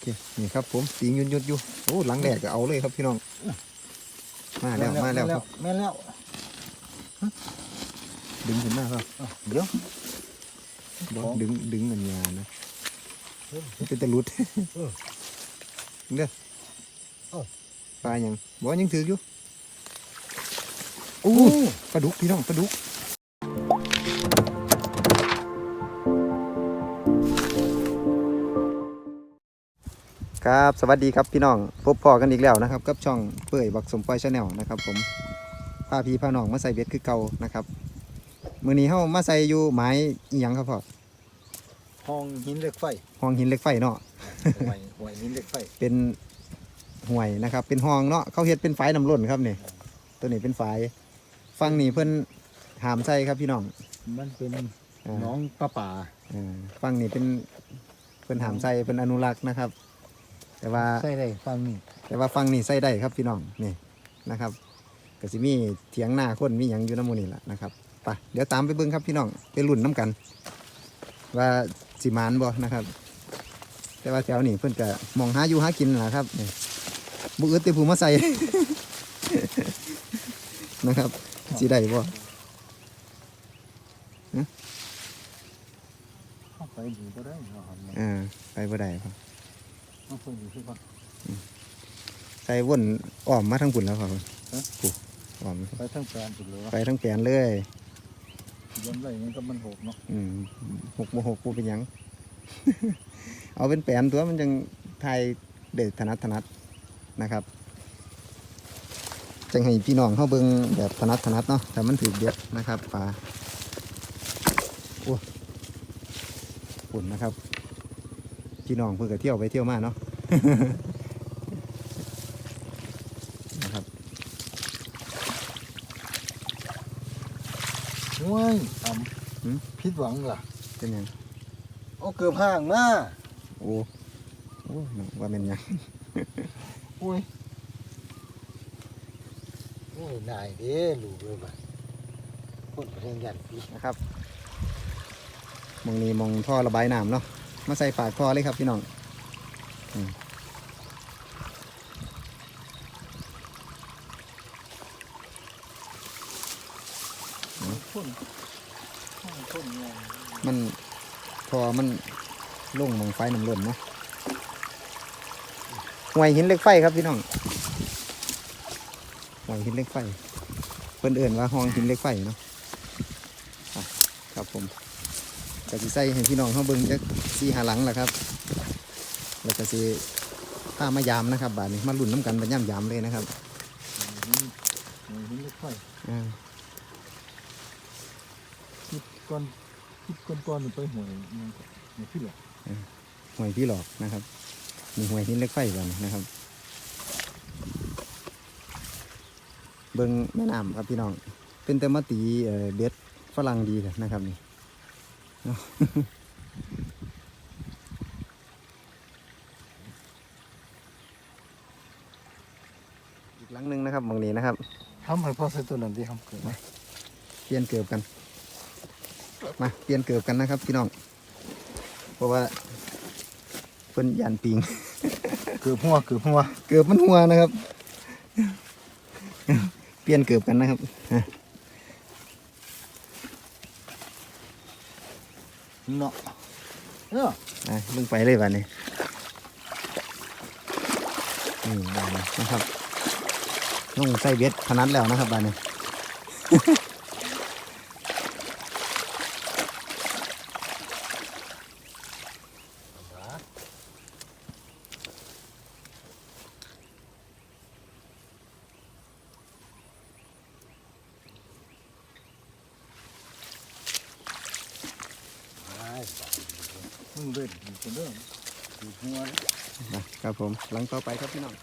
เคนี่ครับผมสียุดยุดๆอยู่โอ้หลังแดดก็เอาเลยครับพี่น้อง มาแล้วมาแล้วครับแม่นแล้วดึงขึ้นมาครับอะเดี๋ยวบ่ดึงดึงเงินยานะมันเป็นตะลุดเออเด้อเอ้าปลายังบ่ยังถืออยู่โอ้ปลาดุกพี่น้องปลาดุก ครับสวัสดีครับพี่น้องพบพอกันอีกแล้วนะครับกับช่องเปื่อยบักสมปอยชาแนลนะครับผมพาพี่พาน้องมาใส่เบ็ดคือเก่านะครับมื้อนี้เฮามาใส่อยู่ไม้อีหยังครับพ่อห้องหินเหล็กไฟห้องหินเหล็กไฟเนาะห่วยห่วยหินเหล็กไฟเป็นห่วยนะครับ เป็นห้องเนาะเขาเฮ็ดเป็นฝายน้ำล้นครับนี่ตัวนี้เป็นฝายฟังนี่เพิ่นหามใส่ครับพี่น้องมันเป็นอ่าน้องปลาป่าอ่าฟังนี่เป็นเพิ่นหามใส่เป็นอนุรักษ์นะครับ แต่ว่าใช่ได้ฟังนี่แต่ว่าฟังนี่ใส่ได้ครับพี่น้องนี่นะครับก็สิมีเถียงหน้าคนมีหยังอยู่น้ำหมูนี่แหละนะครับไปเดี๋ยวตามไปเบิ่งครับพี่น้องไปลุ่นน้กัน ว่าสิมานบ่นะครับ แต่ว่าแถวนี้เพิ่นก็มองหาอยู่หากินนั่นล่ะครับนี่บุอึดติผู้มาใส่ นะครับสิได้บ่เข้าไปอยู่ก็ได้เนาะครับเนี่ยอ่าไปบ่ได้ครับ เอาไปอยู่ที่บ้านใส่วนอ้อมมาทางปุ่นแล้วครับฮะกูอ้อมไปทั้งแปลนสุดเลยวะไปทั้งแปลนเลยย้ำไรมันก็มันหกเนาะอืมหกโมหกปูเป็นหยัง เอาเป็นแปลนตัวมันจังไทยเด็ดถนัดถนัดนะครับจังให้พี่น้องเขาเบิ่งแบบถนัดถนัดเนาะแต่มันถือเด็ดนะครับปลาโอ้ปุ่นนะครับ พี่น้องเพิ่งก็เที่ยวไปเที่ยวมาเนาะนะครับห่วยทหืมำผิดหวังล่ะเป็นหยังเอาเกือบห่างมาโอ้โอ้ว่าเป็นหยังอุ้ยโอ้ยนายเด้ลูกเลยบ้านคนประเทศยันปีนะครับมองนี้มองท่อระบายน้ำเนาะ มาใส่ปากท่อเลยครับพี่น้องอืมคนคนเนี่ยมันท่อมันลงมองไฟน้ำล้นเนาะห่วยหินเหล็กไฟครับพี่น้องห่วยหินเหล็กไฟเพิ่นเอื่นว่าห้องหินเหล็กไฟเนาะอะครับผม ก็สิใส่ให้พี่น้องเขาเบิ่งจักสีหาหลังแหละครับแล้วก็สิผ้ามายามนะครับบาดนี้มาลุ่นน้ำกันเป็นย่ำยามเลยนะครับหินหินเหล็กไฟอ่าคิดก่อนคิดก่อนก่อนไปหวยมันก็ไม่พี่หรอกหวยพี่หลอกนะครับมีหวยหินเล็กไฟบ้านนะครับ เบิ้งแม่น้ำครับพี่น้อง เป็นแต่มาตีเบ็ดฝรั่งดีนะครับนี่ อีกหลังหนึ่งนะครับบางนี้นะครับทำให้พ่อใส่ตัวนั้นที่ทำเกิดไหมเปลี่ยนเกือบกัน มาเปลี่ยนเกือบกันนะครับพี่น้อง เพราะว่าเพิ่นยานปิง เกือบหัวเกือบหัวเกือบมันหัวนะครับ เปลี่ยนเกือบกันนะครับ เนาะเนาะมึงไปเลยวันนี้นี่บานนี้นะครับลงใส่เบ็ดพนันแล้วนะครับบานนี้ มึงเล่นอยู่คนเดิมอยู่ หัวนะครับผมหลังต่อไปครับพี่น้อง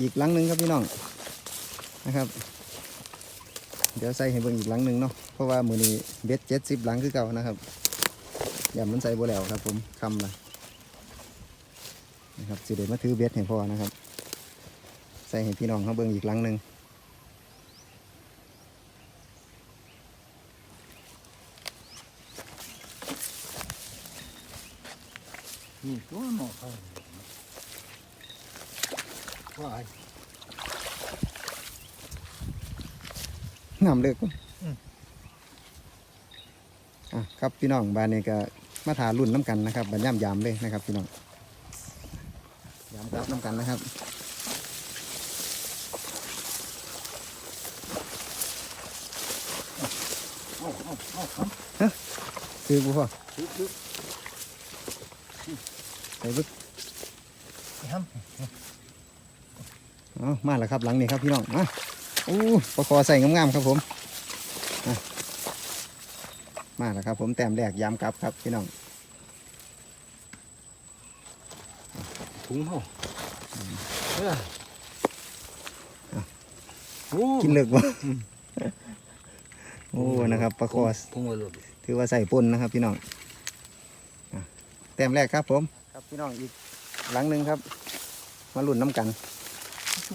อีกหลังหนึ่งครับพี่น้องนะครับ เดี๋ยวใส่ให้เบิ่งอีกหลังหนึ่งเนาะเพราะว่ามือนี้เบ็ดเจ็ดสิบหลังคือเก่านะครับอย่ามันใส่บ่แล้วครับ ผมคำละนะครับสิเดมาถือเบ็ดให้พอนะครับ ใส่ให้พี่น้องเขาเบิ่งอีกหลังหนึ่ง นี่ตัวหนอเขาวไอ้น้ำเลิกอืม อะครับพี่น้องบ้านนี้ก็มาถารุ่นน้ำกันนะครับบันย่ำยามเลยนะครับ พี่น้องยามครับน้ำกันนะครับเอาเอาเอาทคือกูพ่อำ คือคือไปบึกทเอามาแล้วครับหลังนี้ครับพี่น้องมาอู้ประคอใส่งามๆครับผมอะมาแล้วครับผมแต้มแรกยามกลับครับพี่น้องำถุงเขาเออโอ้กินเลิกบ่โอ้นะครับประคอพุงไว้เลยถือว่าใส่ปนนะครับพี่น้องอะแต้มแรกครับผมครับ พี่น้องอีกหลังหนึ่งครับ มาลุ่นน้ำกัน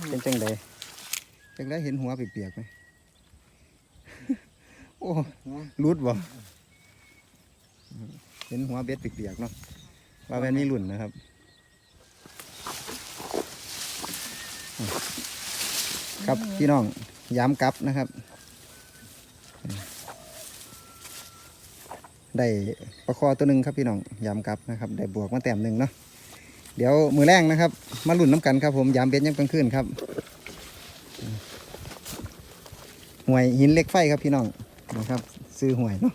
เป็นจังใดจังได้เห็นหัวเปียกๆไหมโอ้รูดบ่เห็นหัวเบ็ดเปียกๆเนาะว่าแม่นมีลุ่นนะครับอะครับพี่น้องย้ำกลับนะครับ ได้ประคอตัวหนึ่งครับพี่น้องย้ำกลับนะครับ ได้บวกมาแต้มหนึ่งเนาะเดี๋ยวมือแรงนะครับ มาลุ่นน้ำกันครับผมย้ำเบ็ดยังกลางคืนครับห่วยหินเล็กไฟครับพี่น้องนะครับซื้อห่วยเนาะ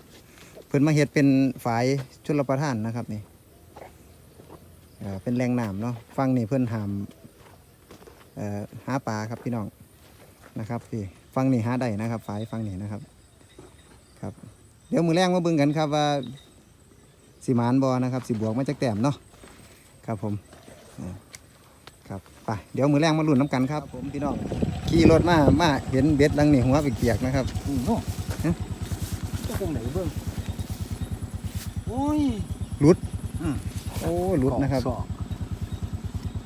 เพิ่นมาเฮ็ดเป็นฝายชุลประทานนะครับนี่เออเป็นแรงน้ำเนาะฟังนี่เพิ่นหามเอ่อหาปลาครับพี่น้องนะครับพี่ฟังนี่หาได้นะครับฝายฟังนี่นะครับครับ ดี๋ยวมือแรงมาเบิ่งกันครับว่าสิหมานบอนะครับสิบวกมาจากแต้มเนาะครับผมอ่าครับไปเดี๋ยวมือแรงมาลุ้นน้ำกันครับผมพี่น้องขี่รถมามาเห็นเบ็ดลังนี่หัวเปียกๆนะครับถุงเนาะฮะเจ้าคงไหนเบิ่งโอ้ยโอ้หลุดนะครับสอง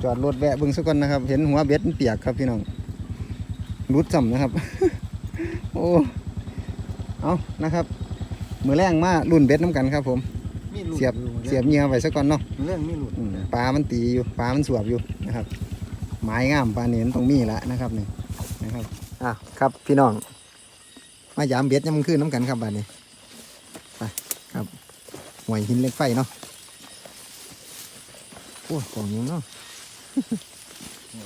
จอดรถแวะเบิ่งสักก่อนนะครับ เห็นหัวเบ็ดมันเปียกครับพี่น้องหลุดจ่ำนะครับ โอ้เอานะครับ มือแรงมาลุ่นเบ็ดน้ำกันครับผม มีหลุดเสียบอเสียบเหงื่อไว้สักก่อนเนาะเรื่องมีหลุดอืมปลามันตีอยู่ปลามันสวบอยู่นะครับไม้งามปลาเน้นตรงมีละนะครับนี่นะครับอะครับพี่น้อง มายามเบ็ดยามมันขึ้นน้ำกันครับบ้านนี้ไปครับหวยหินเหล็กไฟเนาะโอ้ของอยังเนาะ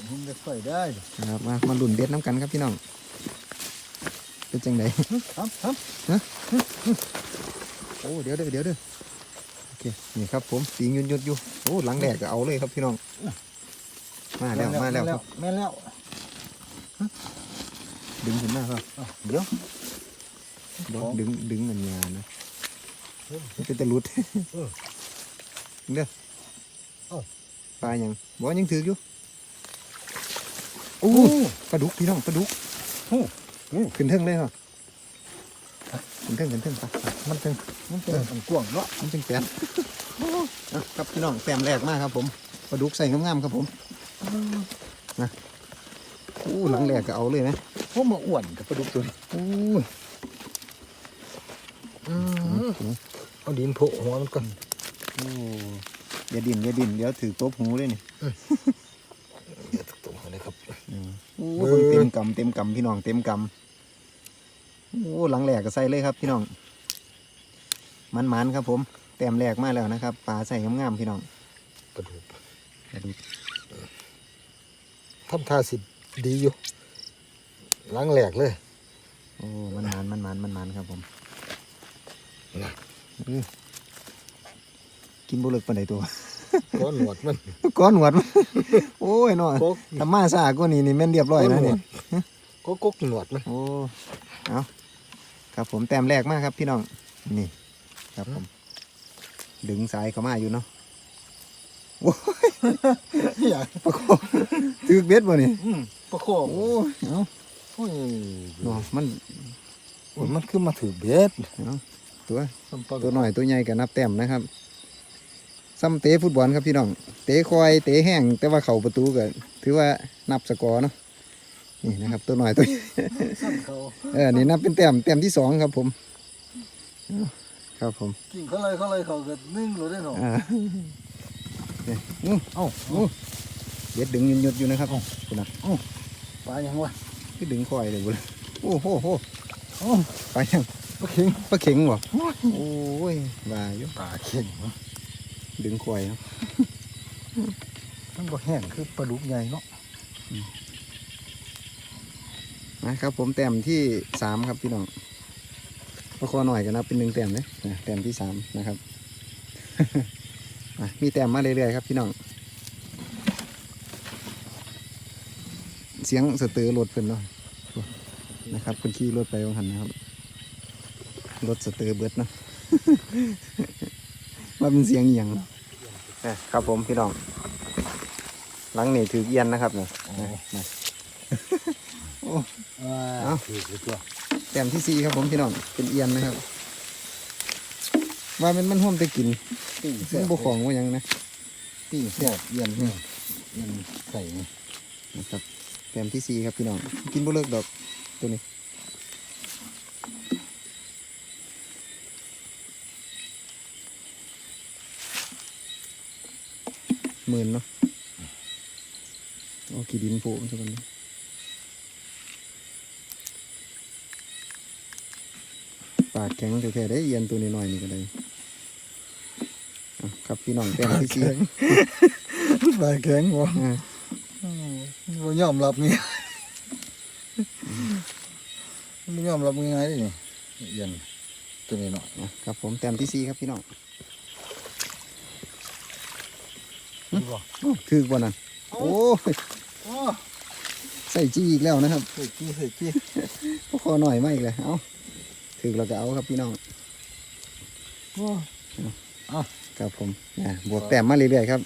ผมจะใส่ได้ ครับมามาลุ่นเบ็ดน้ำกันครับพี่น้อง เป็นจังไดครับครับโอ้เดี๋ยวเด้อเดี๋ยวเด้อโอเคนี่ครับผมสียุดยุดๆอยู่โอ้หลังแดกก็เอาเลยครับพี่น้องมาแล้วมาแล้วครับแม่นแล้วดึงขึ้นมาครับอ้าวเดี๋ยวบ่ของดึงดึงเงินยานะเฮ้ยมันเป็นตะลุดเออเด้อเอ้าปลายังบ่ยังถืออยู่โอ้ปลาดุกพี่น้องปลาดุกโอ้โอ้ ขึ้นเทิงเลยครับขึ้นเทิงขึ้นเทิงไปไปมันเทิงมันเป็นอันกว้างเนาะมันเป็นแปนอะครับพี่น้องแต้มแรกมากครับ ผมปลาดุกใส่งามๆครับผมนะโอ้หลังแรกก็เอาเลยนะเพราะมาอ้วนกับปลาดุกตัวนี้โอ้ยอืมเอาดินโผหัวมันก่อนโอ้อย่าดิ่นอย่าดิ่นเดี๋ยวถือโต๊ะหูเลยนี่เดี๋ยวตรงๆเลยครับโอ้เบิ่งเต็มกำเต็มกำพี่น้องเต็มกำ โอ้หลังแหลกก็ใส่เลยครับพี่น้องมันมันๆครับ ผมแต้มแหลกมาแล้วนะครับปลาใส่งามๆพี่น้องปลาดุกทำท่าสิดีอยู่ล้างแหลกเลยโอ้มันมันมันมันมันมันๆครับผมน่ะอื้อกินบุเลิกปันใดตัวก้อนหนวดมันก้อนหนวดมันโอ้ยน้อยก๊กทำมาซาก็นี่นี่แม่นเรียบร้อยนะเนี่ยก็ก๊กหนวดมันโอ้เอา ครับผมแต้มแรกมากครับพี่น้อง นี่ ครับผม ดึงสายเข้ามาอยู่เนาะอยากประคองถือเบ็ดบ่นี่อืมประคองโอ้ยเอาโอ้ยเนาะมันโอ้ยมันคือมาถือเบ็ดเอาตัวซ้ำปลาตัวหน่อยตัวใหญ่กับนับแต้มนะครับซ้ำเตะฟุตบอลครับพี่น้อง เตะคอยเตะแห้งแต่ว่าเข่าประตูก็ถือว่านับสกอร์เนาะ นี่นะครับ ตัวหน่อยตัวซ้ำเขาเออนี่นับเป็นแต้มแต้มที่สองครับผมเอาครับผมกินเขาเลยเขาเลยเขาเกิดนึ่งหรือได้หนออ่านี่อู้เอ้าอู้เบ็ดดึงยุดๆอยู่นะครับเอ้าคุณนะปลายังวะคือดึงคอยเลยบุญโอ้โหโหโอ้ไปยังปลาเข็งปลาเข็งบ่โอ้ยโอ้ยว่าอยู่ปลาเข็งวะดึงคอยเนาะมันบ่แห้งคือปลาดุกใหญ่เนาะ นะครับ ผมแต้มที่สามครับพี่น้องพอคอหน่อยกันนะเป็นหนึ่งแต้มเลยนะแต้มที่สามนะครับมีแต้มมาเรื่อยๆครับพี่น้องเสียงสเตอร์รถเพิ่นเนาะนะครับเพิ่นขี่รถไปวงหันนะครับรถสเตอร์เบิดเนาะว่าเป็นเสียงอหย่างเนาะครับผมพี่น้องหลังนี่ถือเอียนนะครับเนี่ยนะ เอ้า ถือไปตัวแต้มที่สี่ครับผมพี่น้องเป็นเอียนนะครับ ว่ามันมันห่วมแต่กินปิ้งมัแซ่นบบุของว่าหยังนะปิ้งแซ่บเย็นนี่เย็นไข่นี่นะครับแต้มที่สี่ครับพี่น้องกินบ่เลิกดอกตัวนี้หมื่นเนาะเอากี่ดินโผล่มันสักคนนี้ปากแข็งแท้ๆได้เอียนตัวนี้หน่อยๆนี่ก็ได้อะครับพี่น้องแต้มที่สี่ปลาแข็งวะอ่าบ่ยอมรับนี่บ่ยอมรับง่ายๆเลยนี่เย็นตัวนี้เนาะอะครับผมแต้มที่สี่ครับพี่น้องนี่บ่โอ้ถือกว่านั่นโอ้ยโอ้ใส่จี้อีกแล้วนะครับเฮ้ยจี้เฮ้ยจี้พวกคอหน่อยไม่อีกเลยเอา ถือเราจะเอาครับพี่น้องโอ้ครับผมอะบวกแต้มมาเรื่อยๆครับ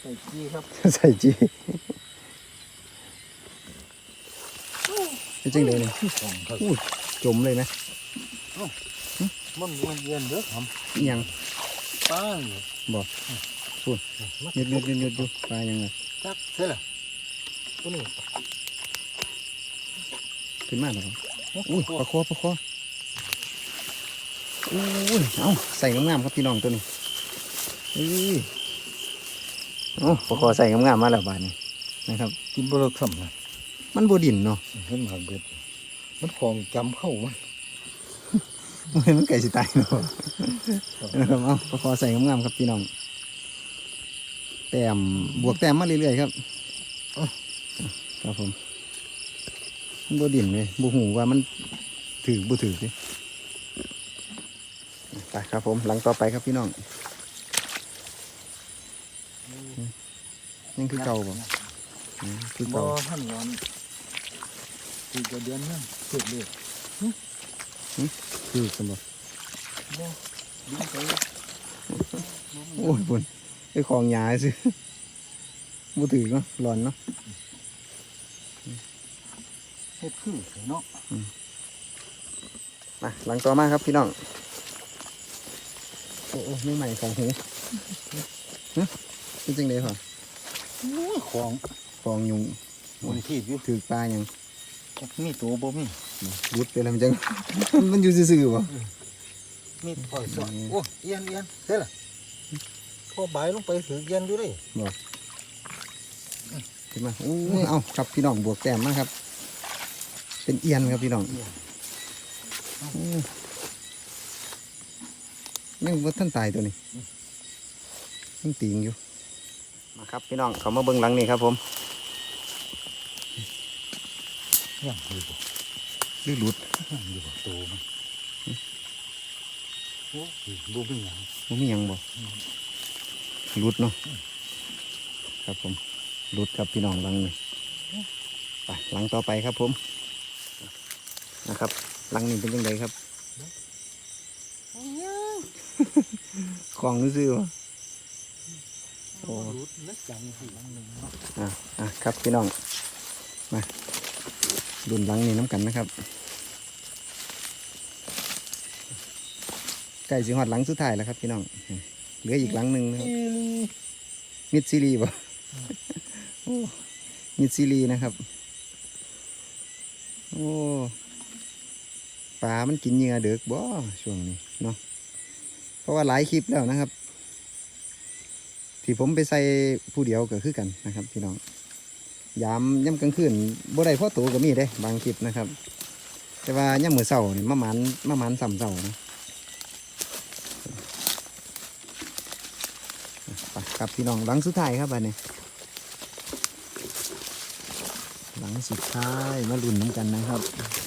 ใส่จี้ครับ ใส่จี้เป็นจังเลยเนี่ยของครับอู้จมเลยนะมันมันเย็นเด้อครับอิหยังป้างหยุดหยุดหยุดหยุดอยู่ปลายังไงจักเท่าไหร่ตัวนี้ขึ้นมาแล้วครับ อุ้ยปลาคอปลาคออุ้ยเอาใส่งามๆครับพี่น้องตัวนี้อุ้ยเอาปลาคอใส่งามๆมาแล้วบาดนี้นะครับกินบ่เลิกซ้ำนะมันบดินเนาะเห็นหักเบ็ดมันของจำเข้ามันมันมันไก่สิตายเนาะนะครับเอาปลาคอใส่งามๆครับพี่น้องแต้มบวกแต้มมาเรื่อยๆครับครับผม มันบดินเลยบูหูว่ามันถือบูถือสิไปครับผมหลังต่อไปครับพี่น้องยังคือเก่าบ่อืมคือบ่เก่าท่านวันคือกระเดือนนั่นสุดเลยคือสมบ่บ่ดิ้นไปโอ้ยบุญไอ้ของยาสิบูถือเนาะร้อนเนาะ เฮ็ดคือเนาะมาหลังต่อมาครับพี่น้อง โอ้โอ้ไม่ใหม่ของหูฮะเป็นจังไดพอโอ้ยของฟองยุงมันทีบอยู่ถือปลายังมีตัวบ่มีรุดไปแล้วมันจัง มันอยู่ซื่อๆบ่มีปล่อยสอดโอ้เอียนเอียนเท่าไหร่พอบ่ายลงไปถือเอียนอยู่เลยขึ้นมาโอ้เอาครับพี่น้องบวกแต้มมาครับ เป็นเอียนครับพี่น้องโอ้ยังว่าท่านตายตัวนี้ยังติงอยู่ มาครับพี่น้องเขามาเบิ่งหลังนี่ครับผมยังอยู่บ่ลือหลุดยังอยู่บ่ตัวมันโอ้ยบ่มีหยังมันมีหยังบ่หลุดเนาะครับผมหลุดครับพี่น้องหลังนี่ไปหลังต่อไปครับผม นะครับหลังนี้เป็นยังไงครับของซื่อๆวะโอ้รุดเล็กจังสิลังหนึงเนาะอะอะครับพี่น้องมาดุนหลังนี้น้ำกันนะครับใกล้สิหอดหลังสุดท้ายแล้วครับพี่น้องเหลืออีกหลังหนึ่งนะครับมิดซีรีบ่โอ้มิดซีรีนะครับ โอ้ ปลามันกินเหยื่อเด็กบ่ช่วงนี้เนาะเพราะว่าหลายคลิปแล้วนะครับ ที่ผมไปใส่ผู้เดียวก็คือกันนะครับพี่น้องยามย่ำกลางคืนบ่ได้พ่อตัวก็มีเด้บางคลิปนะครับ แต่ว่าย่ำมือเสาเนี่ยมาหมันมาหมันซ้ำเสานะไปครับพี่น้องหลังสุดท้ายครับอันนี้หลังสุดท้ายมาลุ้นน้ำกันนะครับ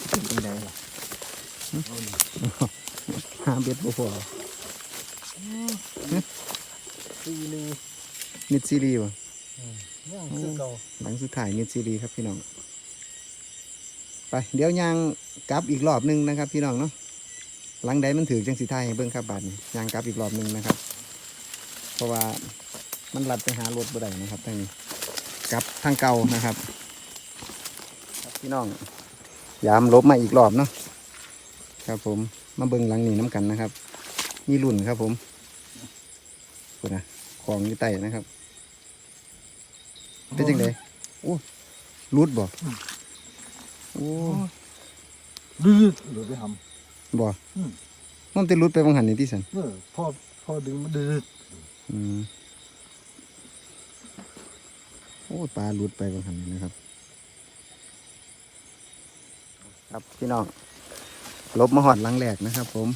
เป็นจังไดล่ะ หาเบ็ดบ่พอซีรีมิดซีรีส์วะย่างคือเก่าหลังสุดท้ายมิดซีรีส์ครับพี่น้อง ไป เดี๋ยวยางกลับอีกรอบหนึงนะครับ พี่น้องเนาะ หลังใดมันถือจังสีไทายให้เบิ้งครับบาดนี้ยางกลับอีกรอบหนึงนะครับ เพราะว่ามันลัดไปหารถบ่ได้นะครับทางนี้กลับทางเก่านะครับครับพี่น้องยามลบมาอีกรอบเนาะ ครับ ผมมาเบิ้งหลังนี้น้ำกันนะครับมีรุ่นครับ ผมคุณนะของอยู่ใต้นะครับเป็นจังไดโอ้รูดบ่โอ้ดื้อหลุดไปทบ่อืมมันจะรูดไปบางหันนี่ที่สันำเออพ่อพ่อดึงมาดื้ออืมโอ้ปลารูดไปบางหันนี่นะครับ ครับพี่น้อง ลบมาหอดหลังแหลกนะครับ ผม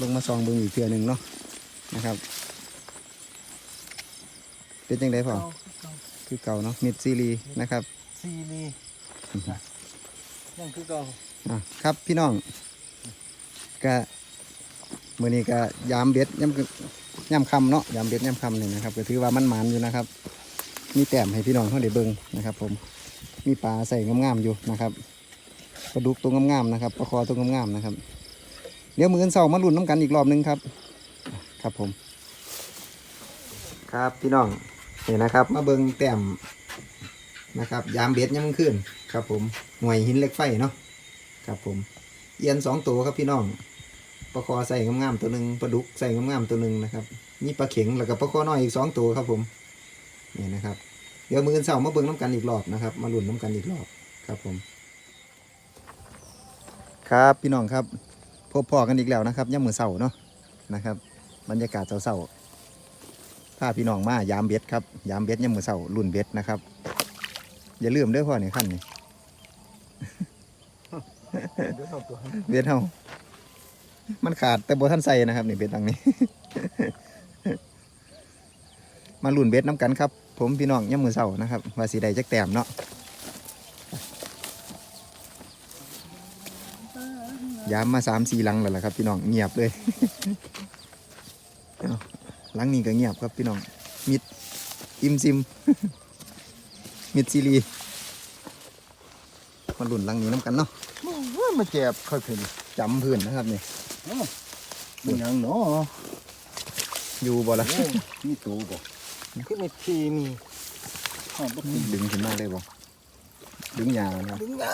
ลงมาซองเบิ่งอีกเทื่อหนึ่งเนาะนะครับ เป็นจังไดพ่อเก่าเก่าคือเก่าเนาะมิดซีรีนะครับซีรีย่างคือเก่าอะครับพี่น้องก็มื่อนี้ก็ยามเบ็ดย่ำย่ำคำเนาะยามเบ็ดย่ำคำนี่นะครับ ก็ถือว่ามันหมานอยู่นะครับ มีแต้มให้พี่น้องเขาได้เบิ่งนะครับ ผมมีปลาใส่งามๆอยู่นะครับ ปลาดุกตัวงามๆนะครับปลาคอตัวงามๆนะครับ เดี๋ยวมืออนเสามาลุ้นน้ำกันอีกรอบหนึงครับ ครับผม ครับพี่น้องนี่นะครับ มาเบิงแต้มนะครับ ยามเบ็ดย่ำขึ้นครับ ผมหน่วยหินเล็กไฟเนาะครับผม เอียนสองตัวครับพี่น้องปลาคอใส่งามๆตัวหนึ่งปลาดุกใส่งามๆตัวหนึ่งนะครับนี่ปลาเข็งแล้วก็ปลาคอน้อยอีกสองตัวครับผมนี่นะครับ เดี๋ยวมืออนเสามาเบิงน้ำกันอีกรอบนะครับ มาลุ้นน้ำกันอีกรอบครับผม ครับพี่น้องครับพบพอกันอีกแล้วนะครับย่ำมือเสาเนาะนะครับ บรรยากาศเสาๆพาพี่น้องมายามเบ็ดครับยามเบ็ดย่ำมือเสารุ่นเบ็ดนะครับ อย่าลืมด้วยพ่อเนี่ยขั้นนี่เดี๋ยวเอาตัวให้เบ็ดเฮามันขาดแต่บ่ทันใส่นะครับนี่เบ็ดตังนี้ มาลุ่นเบ็ดน้ำกันครับ ผมพี่น้องย่ำมือเศร้านะครับว่าสีใดจักแต้มเนาะ ยามมาสามสี่หลังแล้วล่ะครับ พี่น้องเงียบเลยเอาหลังนี้ก็เงียบครับพี่น้องมิดอิมซิม มิดซีรีมาลุ่นหลังนี้น้ำกันเนาะว่ามาแจบเขาถึงจำพื้นนะครับนี่เป็นหยังเนาะอยู่บ่ละโอ้มีตัวบ่คือมีทีมีข้าวบ่ถึงดึงขึ้นมาเลยบ่ดึงยาวนะดึงนะ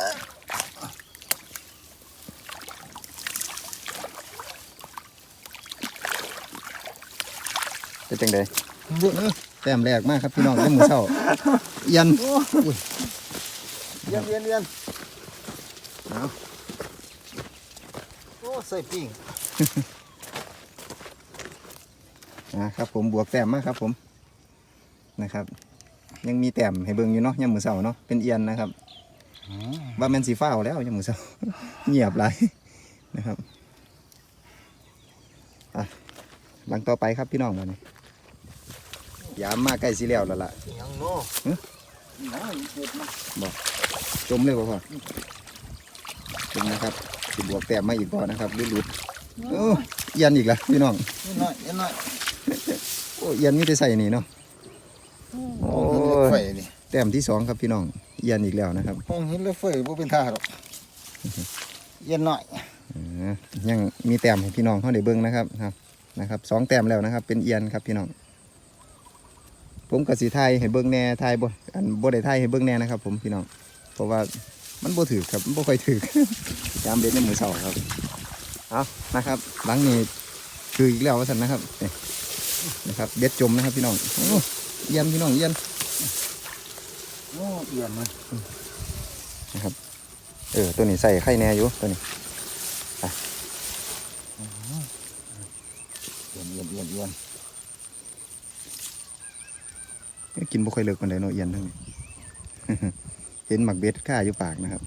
เป็นจังไดเบิ่งแต้มแรกมากครับพี่น้องได้มือเศร้าเอียันโอ้ยเรียนเรียนเรียนเอาโอ้ใส่ปิ้งนะครับผมบวกแต้มมากครับ ผมนะครับ ยังมีแต้มให้เบิ่งอยู่เนาะยามมือเศร้าเนาะเป็นเอียนนะครับอืมว่าแมนสีฟ้าวแล้วยามมือเศร้าเงียบไรนะครับอะหลังต่อไปครับพี่น้องมาเนี่ย ยามมาใกล้สีแล้วแล้วล่ะเป็นหยังเนาะหึน้อยเกิดมาจมเลยบ่พ่อจมนะครับสิบวกแต้มมาอีกบ่นะครับหรือหลุดโอ้เอียนอีกแล้วพี่น้องนิดหน่อยนิดหน่อยโอ้เอียนมีแต่ใส่นี่เนาะโอ้ห้องหินเหล็กไฟนี่แต้มที่สองครับพี่น้องเอียนอีกแล้วนะครับห้องหินเหล็กไฟบ่เป็นท่าหรอกเย็นหน่อยอ่ายังมีแต้มให้พี่น้องเขาได้เบิ่งนะครับครับนะครับสองแต้มแล้วนะครับ เป็นเอียนครับพี่น้อง ผมกับสีไทยให้เบิ่งแหน่ไทยบ่อันบ่ได้ไทยให้เบิ่งแหน่นะครับ ผมพี่น้อง เพราะว่ามันบ่ถือครับมันบ่ค่อยถือยามเบ็ดในมือเสาครับเอานะครับหลังนี้คืออีกแล้วว่าสันนะครับนี่นะครับเบ็ดจมนะครับพี่น้องโอ้เอียนพี่น้องเอียนโอ้เอี่ยมเลยนะครับ เออตัวนี้ใส่ไข่แน่อยู่ตัวนี้เอี่ยมเอี่ยมเอี่ยมเอี่ยม กินบ่ค่อยเลิกปานใดเนเอียนทั้งนี้เห็นหมักเบ็ดค่าอยู่ปากนะครับ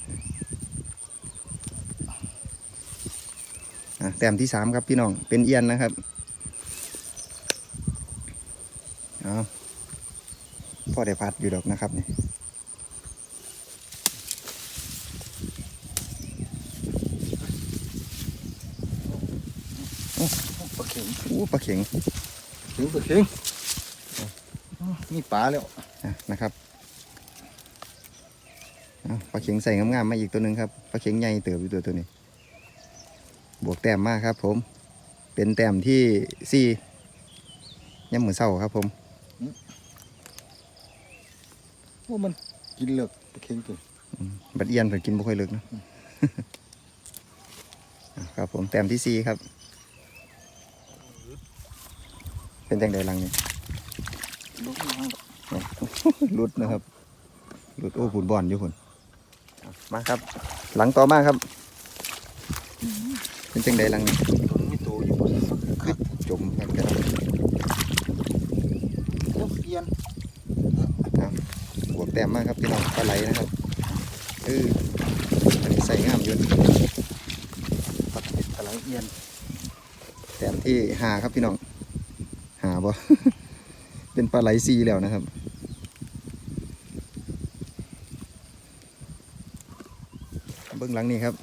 อะแต้มที่สามครับพี่น้อง เป็นเอียนนะครับเอาพ่อได้พัดอยู่ดอกนะครับนี่ปลาเข็งอู้ปลาเข็งเข็งปลาเข็ง อ้าวมีปลาแล้วอะนะครับเอาปลาเข็งใส่งามๆมาอีกตัวหนึ่งครับปลาเข็งใหญ่เติบอยู่ตัวตัวนี้ บวกแต้มมากครับ ผม เป็นแต้มที่สี่ย่ำมือเศร้าครับ ผมโอ้มันกินเลือกปลาเข็งตัวบัดเอียนเพิ่นกินบ่ค่อยเลิกเนอะอะครับผมแต้มที่สี่ครับ เป็นจังใดหลังนี่ ลูกน้องรุดนะครับรุดโอ้ผุนบอลอยู่ผุนอะมาครับ หลังต่อมาครับ เป็นจังใดหลังนี่ตัวนี้มีตัวอยู่บนครับจมกันกันเดี๋ยวเอียนบวกแต้มมากครับพี่น้องปลาไหลนะครับเอออันนี้ใส่งามอยู่ปลาเข็งปลาไหลเอียนแต้มที่หาครับพี่น้องหาบ่ เป็นปลาไหลซีแล้วนะครับเบื้องหลังนี่ครับ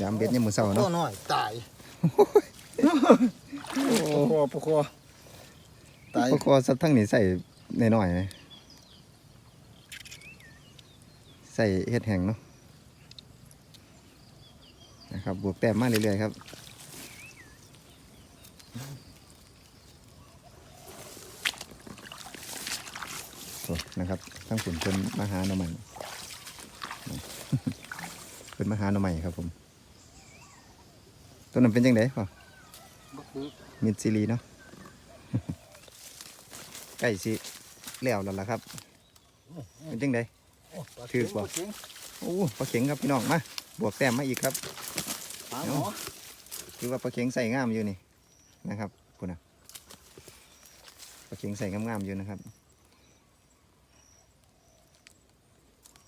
ยามเบ็ดยามมือเสาตัวเนาะน้อยตายโอ้ปลาคอปลาคอตายพวกคอสัตว์ทั้งนี้ใส่หน่อยๆนะใส่เห็ดแห้งเนาะนะครับบวกแต้มมาเรื่อยๆครับ นะครับทั้งฝนเป็นมาหาหน่อใหม่เป็นมาหาหน่อใหม่ครับผมตัวนั้นเป็นยังไงพ่อบ่คือมิดซีรีเนาะใกล้สิแล้วแล้วล่ะครับเป็นจังไดโอ้ปลาถืเข็องบ่ปลาเข็งโอ้ปลาเข็งครับพี่น้องมาบวกแต้มมาอีกครับหาหมอคือว่าปลาเข็งใส่งามอยู่นี่นะครับคุณนะปลาเข็งใส่งามๆอยู่นะครับ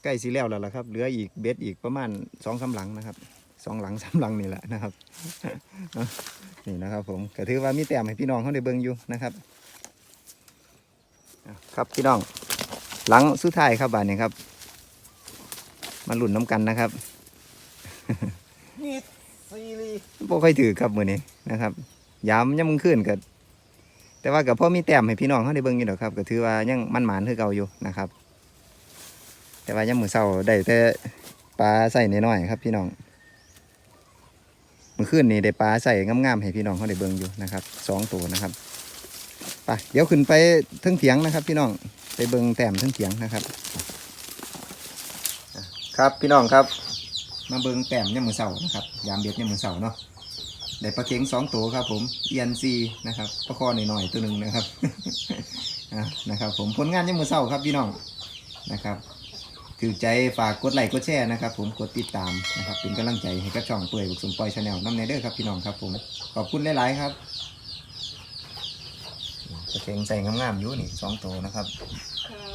ใกล้สิแล้วแล้วล่ะครับ เหลืออีกเบ็ดอีกประมาณสองสามหลังนะครับสองหลังสามหลังนี่แหละนะครับ นี่นะครับผมก็ถือว่ามีแต้มให้พี่น้องเขาได้เบิ่งอยู่นะครับครับพี่น้อง หลังสุดท้ายครับบานนี้ครับ มาลุ่นน้ำกันนะครับมีซีรีบ่ค่อยถือครับมือนี้นะครับยามยังมึงขึ้นก็แต่ว่ากับพ่อมีแต้มให้พี่น้องเขาได้เบิ่งอยู่ดอกครับ ก็ถือว่ายังมันหมานคือเก่าอยู่นะครับ แต่ว่ายังมือเศร้าได้แต่ปลาใส่น้อยๆครับพี่น้องมือขึ้นนี่ได้ปลาใส่งามๆให้พี่น้องเขาได้เบิ่งอยู่นะครับสองตัวนะครับไปเดี๋ยวขึ้นไปทึงเถียงนะครับ พี่น้องไปเบิ่งแต้มทึงเถียงนะครับ ครับพี่น้องครับ มาเบิ่งแต้มยามมือเสานะครับยามเบ็ดยามมือเสาเนาะได้ปลาเค็งสองตัวครับ ผมเอียนซีนะครับปลาคอหน่อยๆตัวหนึ่งนะครับนะครับ ผมผลงานยามมือเสาครับพี่น้องนะครับ ถือใจฝากกดไลค์กดแชร์นะครับผมกดติดตามนะครับเป็นกำลังใจให้กับช่องเปื่อยบุกสมปอยชาแนลน้ำเนเดอร์ครับพี่น้องครับผมขอบคุณหลายๆครับกระเค็งใส่งามๆอยู่นี่สองตัวนะครับ ค่ะ